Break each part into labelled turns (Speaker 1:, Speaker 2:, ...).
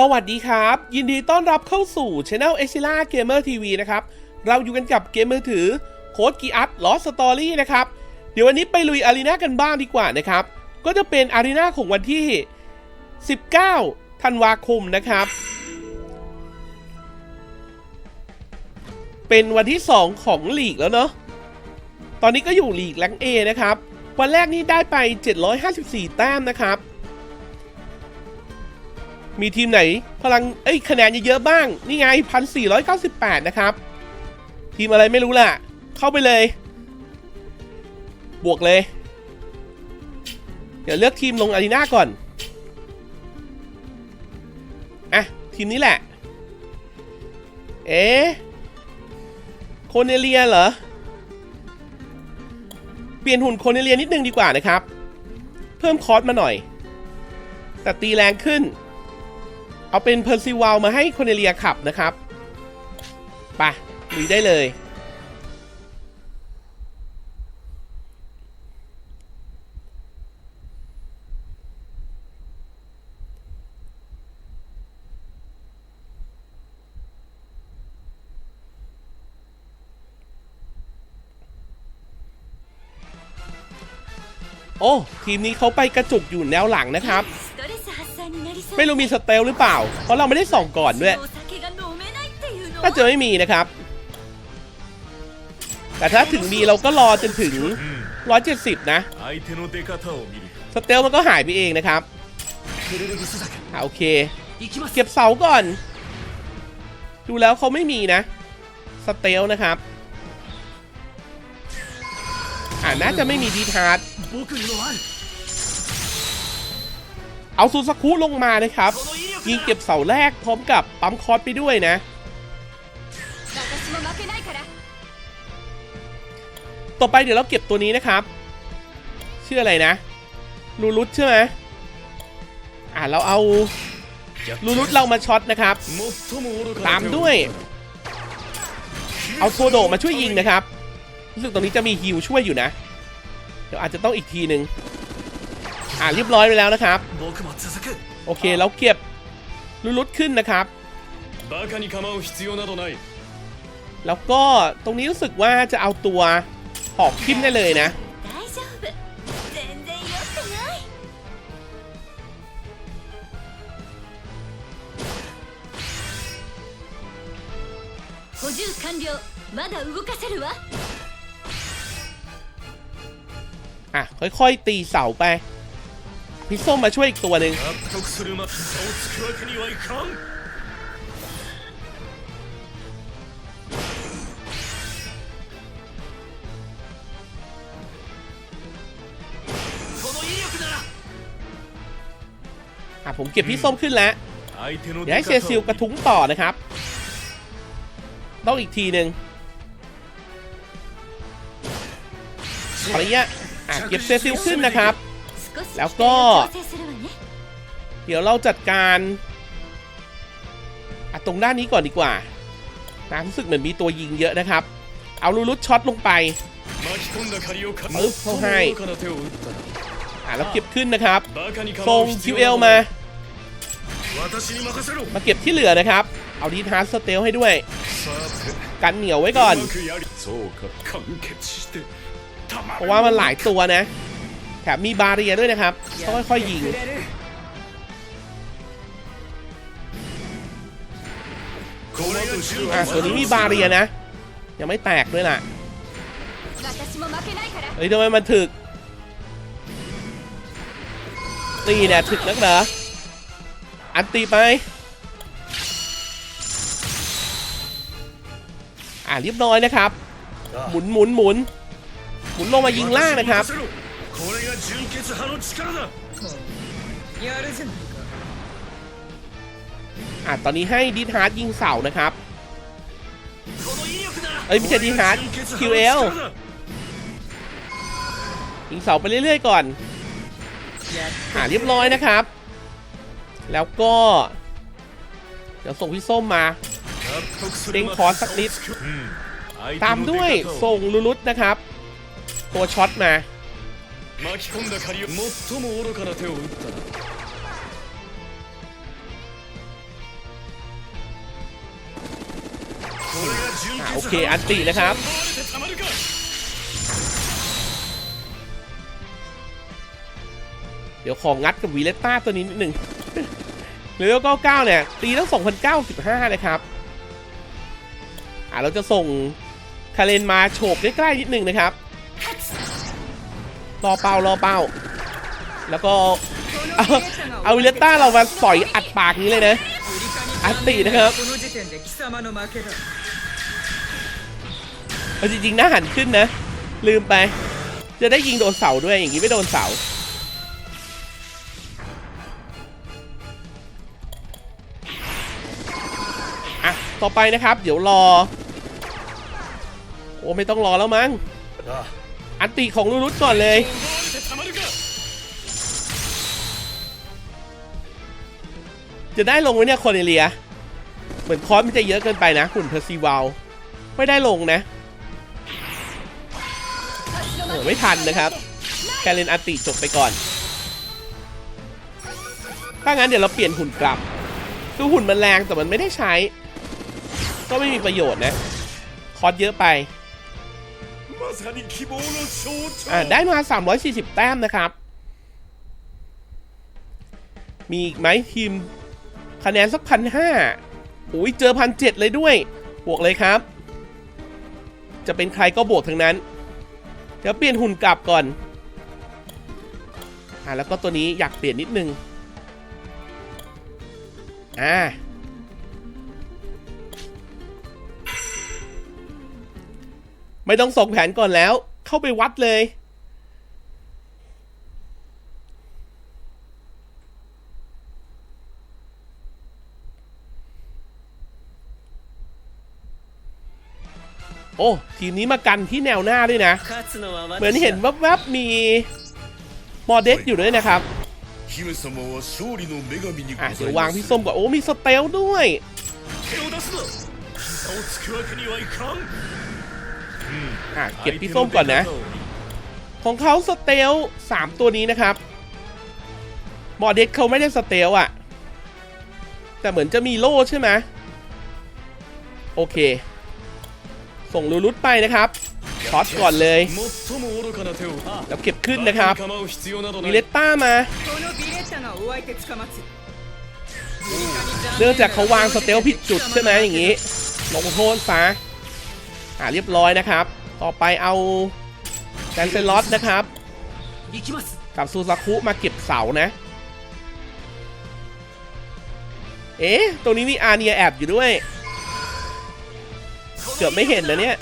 Speaker 1: สวัสดีครับ ยินดีต้อนรับเข้าสู่ Channel e x i l a Gamer TV นะครับ เราอยู่กันกับเกมมือถือโค้ดกีอัพลอสตอรี่นะครับ เดี๋ยววันนี้ไปลุยอารีนากันบ้างดีกว่านะครับ ก็จะเป็นอารีนาของวันที่ 19 ธันวาคมนะครับ เป็นวันที่ 2 ของลีกแล้วเนาะตอนนี้ก็อยู่ลีกแรงเอนะครับ วันแรกนี่ได้ไป 754 แต้มนะครับ มีทีมไหนพลังเอ้ยคะแนนเยอะๆบ้าง นี่ไง 1,498 นะครับ ทีมอะไรไม่รู้ล่ะ เข้าไปเลย บวกเลย เดี๋ยวเลือกทีมลงอารีนาก่อน อะ ทีมนี้แหละ เอ๊โคเนเลียเหรอ เปลี่ยนหุ่นโคเนเลียนิดนึงดีกว่านะครับ เพิ่มคอร์สมาหน่อย แต่ตีแรงขึ้น เอาเป็นเพอร์ซิวาลมาให้โคเนเลียขับนะครับไปลุยได้เลย โอ้ ทีมนี้เขาไปกระจุกอยู่แนวหลังนะครับ ไม่รู้มีสเตลหรือเปล่า เพราะเราไม่ได้ส่องก่อนด้วย ถ้าเจอไม่มีนะครับ แต่ถ้าถึงมีเราก็รอจนถึง 170 นะ สเตลมันก็หายไปเองนะครับโอเค เก็บเสาก่อน ดูแล้วเขาไม่มีนะ สเตลนะครับอ่าน่าจะไม่มีดีทาร์ด เอาซูซาคุลงมานะครับ ยิงเก็บเสาแรกพร้อมกับปั๊มคอร์สไปด้วยนะ ต่อไปเดี๋ยวเราเก็บตัวนี้นะครับ ชื่ออะไรนะ ลูรุตใช่ไหมอ่าเราเอาลูรุตเรามาช็อตนะครับ ตามด้วย เอาโทโดมาช่วยยิงนะครับ รู้สึกตรงนี้จะมีฮิวช่วยอยู่นะ เดี๋ยวอาจจะต้องอีกทีหนึ่ง อ่าเรียบร้อยไปแล้วนะครับ
Speaker 2: 僕も続く
Speaker 1: โอเคเราเก็บลูรุตขึ้นนะครับ
Speaker 2: バカに構う必要などない
Speaker 1: แล้วก็ตรงนี้รู้สึกว่าจะเอาตัวหอกขึ้นได้เลยนะ
Speaker 3: 大丈夫全然酔ってない補充完了まだ動かせるわ
Speaker 1: อ่ะค่อยๆ ตีเสาไป พี่ส้มมาช่วยอีกตัวหนึ่งอะผมเก็บพี่ส้มขึ้นแล้ว เดี๋ยวให้เซซิลกระทุ้งต่อนะครับ ต้องอีกทีหนึ่งขออนุญาตอะเก็บเซซิลขึ้นนะครับ แล้วก็ เดี๋ยวเราจัดการตรงด้านนี้ก่อนดีกว่านะรู้สึกเหมือนมีตัวยิงเยอะนะครับ เอาลูรุดช็อตลงไปมึ๊บเข้าให้อ่าแล้วเก็บขึ้นนะครับ
Speaker 2: ส่
Speaker 1: ง
Speaker 2: QL
Speaker 1: มา มาเก็บที่เหลือนะครับ เอาดีทาร์สเตลให้ด้วย กันเหนียวไว้ก่อน เพราะว่ามันหลายตัวนะ แถมมีบาเรียด้วยนะครับต้องค่อยๆยิงอ่าส่วนนี้มีบาเรียนะ ยังไม่แตกด้วยล่ะเฮ้ยทำไมมันถึกตีเนี่ยถึกนักเหรออันตีไปอ่าเรียบร้อยนะครับ หมุนหมุนหมุนหมุนลงมายิงล่างนะครับ
Speaker 2: 私に任せろこれが純血派の力だ
Speaker 1: อ่ะตอนนี้ให้ดีทาร์ดยิงเสานะครับ
Speaker 2: この威力なら
Speaker 1: เอ้ยไม่ใช่ดีฮาร์ด
Speaker 2: 純血
Speaker 1: คิว
Speaker 2: 派
Speaker 1: เอ
Speaker 2: の
Speaker 1: ล
Speaker 2: 力だ
Speaker 1: ยิงเสาไปเรื่อยๆก่อน อ่าเรียบร้อยนะครับ แล้วก็ เดี๋ยวส่งพี่ส้มมา
Speaker 2: 納得す
Speaker 1: เด้
Speaker 2: る
Speaker 1: ง
Speaker 2: まで
Speaker 1: คอร์สสักนิด
Speaker 2: うん相手の
Speaker 1: ตามด้วย
Speaker 2: 出方を
Speaker 1: ส่งลูรุตนะครับ ตัวช็อตมา
Speaker 2: 巻き込んだ借を最も愚かな手を打ったな
Speaker 1: โอเค อันตีนะครับ เดี๋ยวของงัดกับวีเลต้าตัวนี้นิดหนึ่งเลเวล99 เนี่ย ตีตั้ง2,095นยครับ อ่าเราจะส่งคาเลนมาโฉบใกล้ๆนิดหนึ่งนะครับ รอเป้ารอเป้า แล้วก็เอาเวิเลต้าเรามาสอยอัดปากนี้เลยนะ อัดตีนะครับเอาจริงๆหน้าหันขึ้นนะ ลืมไป จะได้ยิงโดนเสาด้วยอย่างนี้ไม่โดนเสาอะต่อไปนะครับ เดี๋ยวรอ โอ้ไม่ต้องรอแล้วมั้ง อันติของลูรุตก่อนเลย จะได้ลงไหมเนี่ยคอนเนเลีย เหมือนคอสมันจะเยอะเกินไปนะหุ่นเพอร์ซีวาลไม่ได้ลงนะไม่ทันนะครับแคเรนอันติจบไปก่อน ถ้างั้นเดี๋ยวเราเปลี่ยนหุ่นกลับคือหุ่นมันแรงแต่มันไม่ได้ใช้ ก็ไม่มีประโยชน์นะ คอสเยอะไป ได้มา 340 แต้มนะครับ มีอีกไหมทีม คะแนนสักพันห้าโอ้ยเจอพันเจ็ดเลยด้วย บวกเลยครับ จะเป็นใครก็บวกทั้งนั้น เดี๋ยวเปลี่ยนหุ่นกลับก่อนอ่าแล้วก็ตัวนี้อยากเปลี่ยนนิดนึง อ่า ไม่ต้องส่งแผนก่อนแล้ว เข้าไปวัดเลย โอ้ ทีนี้มากันที่แนวหน้าด้วยนะ เหมือนเห็นแวบๆ มีมอเดสอยู่ด้วยนะครับอะเดี๋ย
Speaker 2: ว
Speaker 1: วางพี่ส้มก่อนโอ้มีสเตลด้วย อะเก็บพี่ส้มก่อนนะ ของเขาสเตลสามตัวนี้นะครับบอเด็ดเขาไม่ได้สเตลอะแต่เหมือนจะมีโล่ใช่ไหมโอเค ส่งลูรุตไปนะครับช็อตก่อนเลย แล้วเก็บขึ้นนะครับมิเลตต้ามาเนื่องจากเขาวางสเตลผิดจุดใช่ไหมอย่างนี้ ลงโทษซะ อ่าเรียบร้อยนะครับ ต่อไปเอาแดนเซลอสนะครับ กับซูซาคุมาเก็บเสานะ เอ๊ะ ตรงนี้มีอาเนียแอบอยู่ด้วย เกือบไม่เห็นนะเนี่ย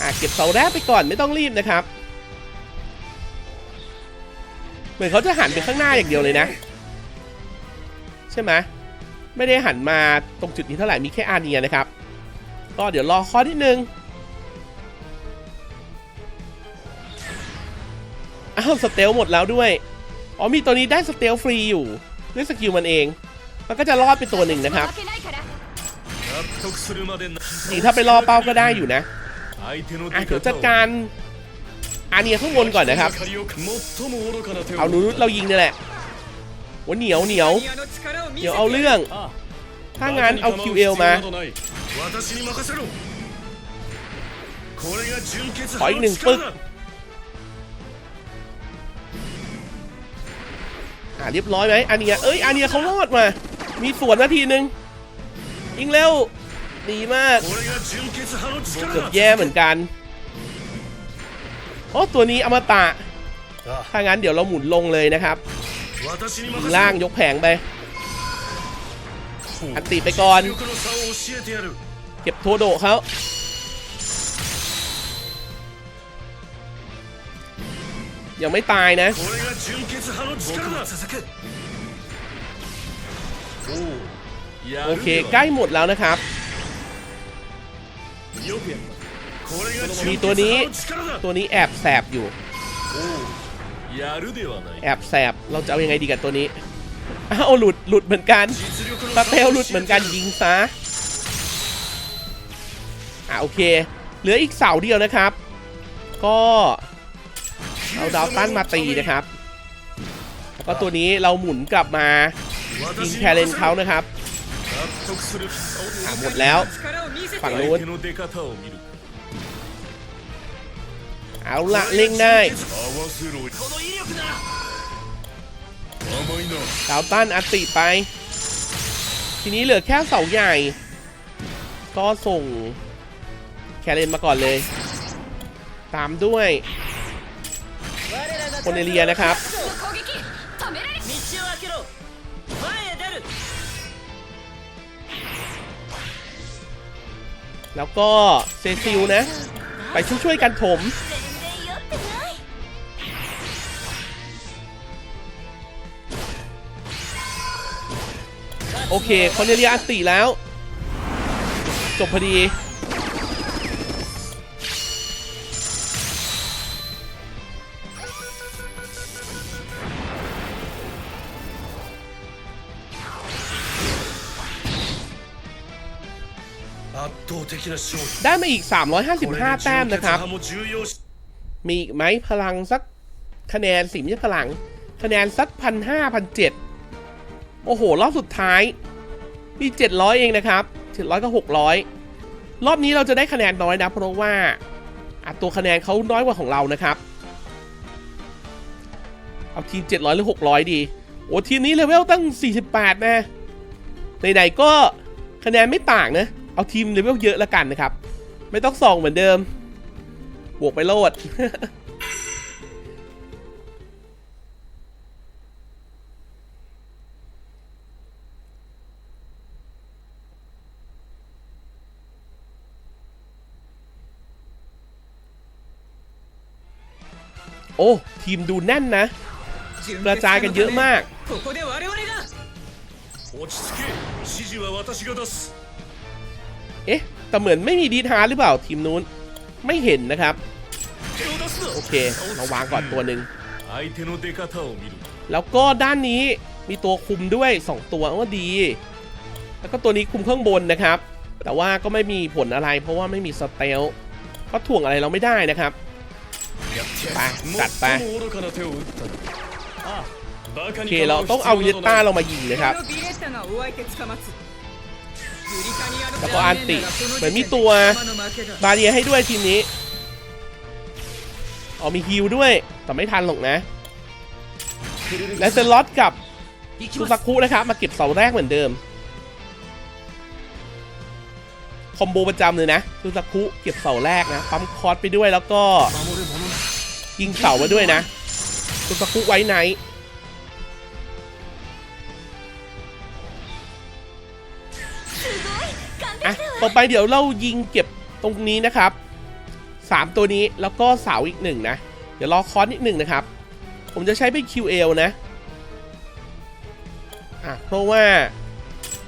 Speaker 1: อ่าเก็บเสาแรกไปก่อนไม่ต้องรีบนะครับ เหมือนเขาจะหันไปข้างหน้าอย่างเดียวเลยนะ ใช่ไหม ไม่ได้หันมาตรงจุดนี้เท่าไหร่มีแค่อาเนียนะครับ ก็เดี๋ยวรอคอที่หนึ่งอ้าวสเตลหมดแล้วด้วยอ๋อมีตัวนี้ได้สเตลฟรีอยู่ด้วยสกิลมันเอง มันก็จะรอดไปตัวหนึ่งนะครับจริงถ้าไปรอเป้าก็ได้อยู่นะอ่เดี๋ยวจัดการอาเนียข้างบนก่อนนะครับ เอานูรุตเรายิงนี่แหละ ว่าเหนียวเหนียวเดี๋ยวเอาเรื่อง ถ้างั้นเอา QL มาขออีกหนึ่งปึ๊กอ่าเรียบร้อยไหมอันเนียเอ้ยอันเนียเขารอดมา มีสวนนาทีหนึ่งยิงแล้วดีมากเกือบแย่เหมือนกันโอ้ตัวนี้อมตะถ้างั้นเดี๋ยวเราหมุนลงเลยนะครับ ล่างยกแผงไปอันติไปก่อน เก็บโทโดเขายังไม่ตายนะโอเค ใกล้หมดแล้วนะครับ มีตัวนี้ตัวนี้แอบแสบอยู่ แอบแสบเราจะเอายังไงดีกับตัวนี้เอาหลุดหลุดเหมือนกัน
Speaker 2: ตา
Speaker 1: เตลหลุดเหมือนกันยิงซะอ่าโอเค เหลืออีกเสาเดียวนะครับ ก็เอาดาวตั้นมาตีนะครับแล้วก็ตัวนี้เราหมุนกลับมายิงแคเรนเขานะครับหหมดแล้วฝั่งนู้น เอาละเล่งได้ดาวตันอัติไป ทีนี้เหลือแค่เสาใหญ่ ก็ส่งแคเรนมาก่อนเลย ตามด้วยคนเอเรียนะครับแล้วก็เซซิลนะ ไปช่วยๆกันถม โอเคเขาเนเลียอัติแล้ว จบพอดี ได้มาอีก 355 แต้มนะครับ มีอีกไหมพลังสักคะแนนสิไม่ใพลัง คะแนนสักพันห้าพันเจ็ด โอ้โห รอบสุดท้ายมีเจ็ดร้อยเองนะครับเจ็ดร้อยก็หกร้อยรอบนี้เราจะได้คะแนนน้อยนะ เพราะว่าตัวคะแนนเขาน้อยกว่าของเรานะครับ เอาทีม 700 หรือ 600 ดี โอ้ทีมนี้เลเวลตั้ง 48 นะไหนๆก็คะแนนไม่ต่างนะ เอาทีมเลเวลเยอะแล้วกันนะครับ ไม่ต้องส่องเหมือนเดิม บวกไปโลด โอ้ ทีมดูแน่นนะ กระจายกันเยอะมากเอ๊ะ แต่เหมือนไม่มีดีทาร์หรือเปล่าทีมนู้น ไม่เห็นนะครับ โอเค เราวางก่อนตัวหนึ่ง แล้วก็ด้านนี้มีตัวคุมด้วย 2 ตัวว่าดี แล้วก็ตัวนี้คุมเครื่องบนนะครับ แต่ว่าก็ไม่มีผลอะไร เพราะว่าไม่มีสเตลก็ถ่วงอะไรเราไม่ได้นะครับ ไปจัดไปโอเคเราต้องเอาเยต้าเรามายิงนะครับแล้วก็อันติเหมือนมีตัวบาเรียให้ด้วยทีนี้เอามีฮิวด้วย แต่ไม่ทันหรอกนะ และเซนลอสกับซูซักคุนะครับ มาเก็บเสาแรกเหมือนเดิม คอมโบประจำเลยนะซูซักคุเก็บเสาแรกนะปั๊มคอร์สไปด้วยแล้วก็ ยิงเสามาด้วยนะคุณสักคุไว้ไหนอะต่อไปเดี๋ยวเรายิงเก็บตรงนี้นะครับ 3 ตัวนี้แล้วก็เสาอีกหนึ่งนะ เดี๋ยวรอคอนอีกหนึ่งนะครับ ผมจะใช้เป็น QL นะอะเพราะว่า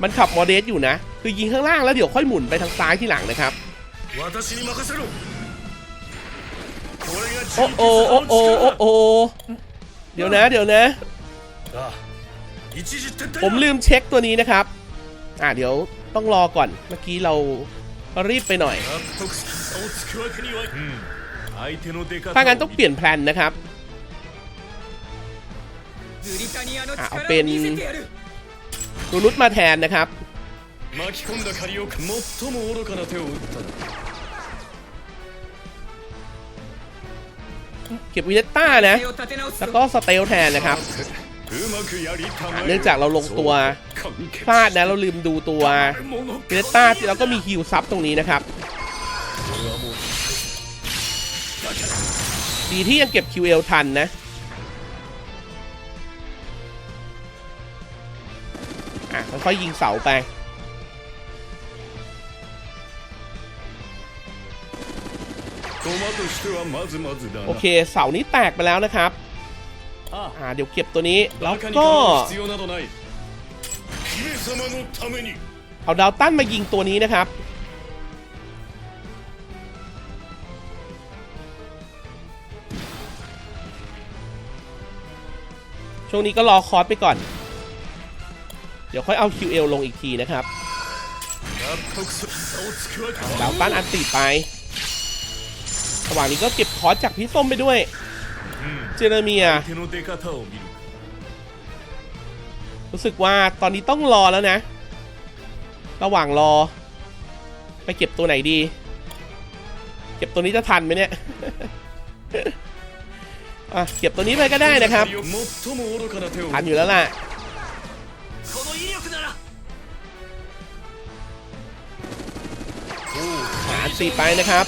Speaker 1: มันขับมอเดสอยู่นะ คือยิงข้างล่างแล้วเดี๋ยวค่อยหมุนไปทางซ้ายที่หลังนะครับ โอ้โอ้โอ้โอ้โอ้เดี๋ยวนะเดี๋ยวนะ ผมลืมเช็คตัวนี้นะครับ อ่าเดี๋ยวต้องรอก่อนเมื่อกี้เรารีบไปหน่อยถ้างั้นต้องเปลี่ยนแพลนนะครับเอา
Speaker 4: เป็นตัว
Speaker 1: นุชมาแทนนะครับ เก็บวิเลต้านะ แล้วก็สเตลแทนนะครับเนื่องจากเราลงตัวพลาดนะเราลืมดูตัววิเลต้าที่เราก็มีฮิวซับตรงนี้นะครับ ดีที่ยังเก็บ QL ทันนะอะค่อยๆยิงเสาไป โอเคเสานี้แตกไปแล้วนะครับอ่าเดี๋ยวเก็บตัวนี้แล้วก็เอาดาวตันมายิงตัวนี้นะครับช่วงนี้ก็รอคอร์สไปก่อน เดี๋ยวค่อยเอา QL ลงอีกทีนะครับดาวตันอันติไป ระหว่างนี้ก็เก็บคอสจากพี่ส้มไปด้วย เจเรเมีย รู้สึกว่าตอนนี้ต้องรอแล้วนะ ระหว่างรอ ไปเก็บตัวไหนดี เก็บตัวนี้จะทันไหมเนี่ยเก็บตัวนี้ไปก็ได้นะครับทันอยู่แล้วล่ะหาสีไปนะครับ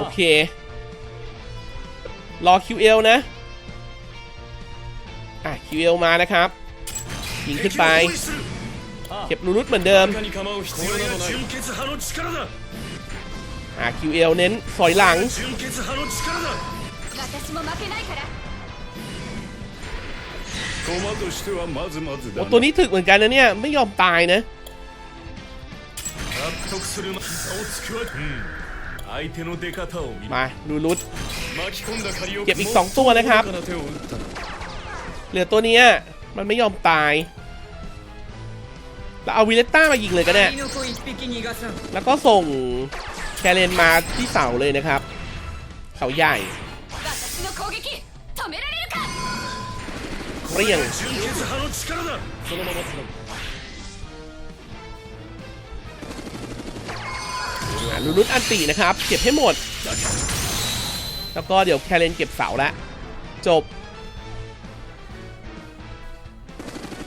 Speaker 1: โอเค รอ QL นะ อะ QL มานะครับ ยิงขึ้นไป เก็บลูรุตเหมือนเดิม อะ QL เน้นสอยหลัง โอ้ตัวนี้ถึกเหมือนกันนะเนี่ย ไม่ยอมตายนะ มาดูรุ
Speaker 2: ด
Speaker 1: เก็บอีก 2 ตัวนะครับ เหลือตัวนี้มันไม่ยอมตายเราเอาวิเลต้ามายิงเลยก็ได้ แล้วก็ส่งแคเรนมาที่เสาเลยนะครับเขาใหญ่เรียง ลุลุตอันตีนะครับ เก็บให้หมด แล้วก็เดี๋ยวแคเรนเก็บเสาละจบ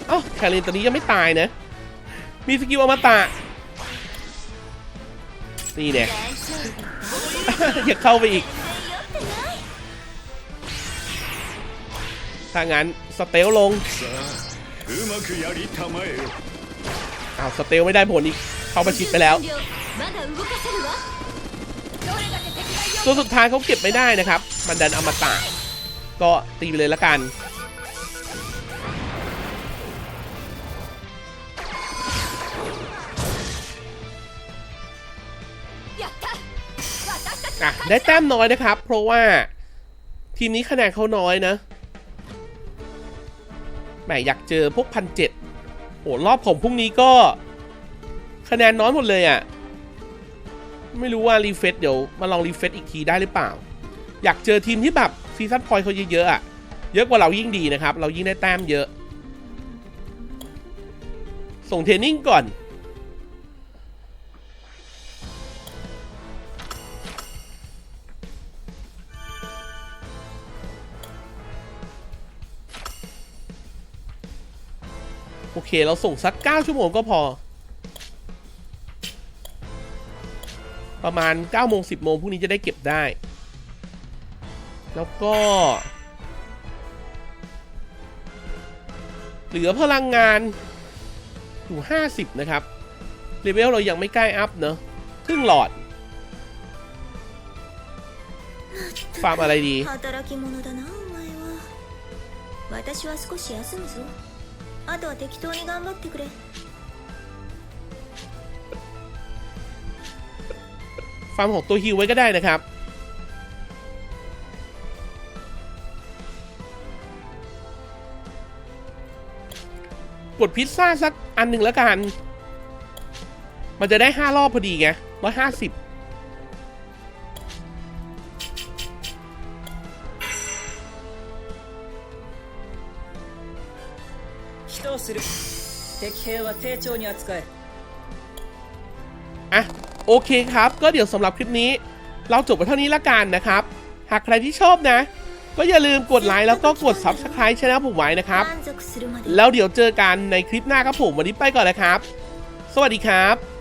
Speaker 1: เอ้าแคเรนตอนนี้ยังไม่ตายนะ มีสกิลอมตะนี่เนี่ยอย่าเข้าไปอีก ถ้างั้นสเตลลงอ้าวสเตลไม่ได้ผลอีก เขาประชิดไปแล้วตัวสุดท้ายเขาเก็บไม่ได้นะครับ มันดันอมตะก็ตีไปเลยละกันอะได้แต้มน้อยนะครับ เพราะว่า ทีมนี้คะแนนเขาน้อยนะแหมอยากเจอพวกพันเจ็ดโอ้รอบของพรุ่งนี้ก็ คะแนนน้อยหมดเลยอะ่ะ ไม่รู้ว่ารีเฟซเดี๋ยวมาลองรีเฟซอีกทีได้หรือเปล่า อยากเจอทีมที่แบบซีซั่นพอยเขาเยอะๆอะ่ะ เยอะกว่าเรายิ่งดีนะครับ เรายิ่งได้แต้มเยอะ ส่งเทรนนิ่งก่อนโอเค เราส่งสัก 9 ชั่วโมงก็พอ ประมาณ 9 โมง 10 โมงพรุ่งนี้จะได้เก็บได้ แล้วก็ เหลือพลังงานอยู่ 50 นะครับ เลเวลเรายังไม่ใกล้อัพเนอะครึ่งหลอด ฟาร์มอะไรดี
Speaker 5: 働き者だなお前は私は少し休むぞあとは適当に頑張ってくれ
Speaker 1: ฟาร์มของตัวฮิวไว้ก็ได้นะครับ กดพิซซ่าสักอันหนึ่งแล้วกัน มันจะได้ 5 รอบพอดีไงร้อยห้าสิบ
Speaker 4: 人をする敵兵は丁重に扱え
Speaker 1: อ่ะ โอเคครับ ก็เดี๋ยวสำหรับคลิปนี้ เราจบไปเท่านี้ละกันนะครับ หากใครที่ชอบนะ ก็อย่าลืมกดไลค์แล้วก็กด Subscribe ช่องผมไว้นะครับ แล้วเดี๋ยวเจอกันในคลิปหน้าครับผมวันนี้ไปก่อนนะครับ สวัสดีครับ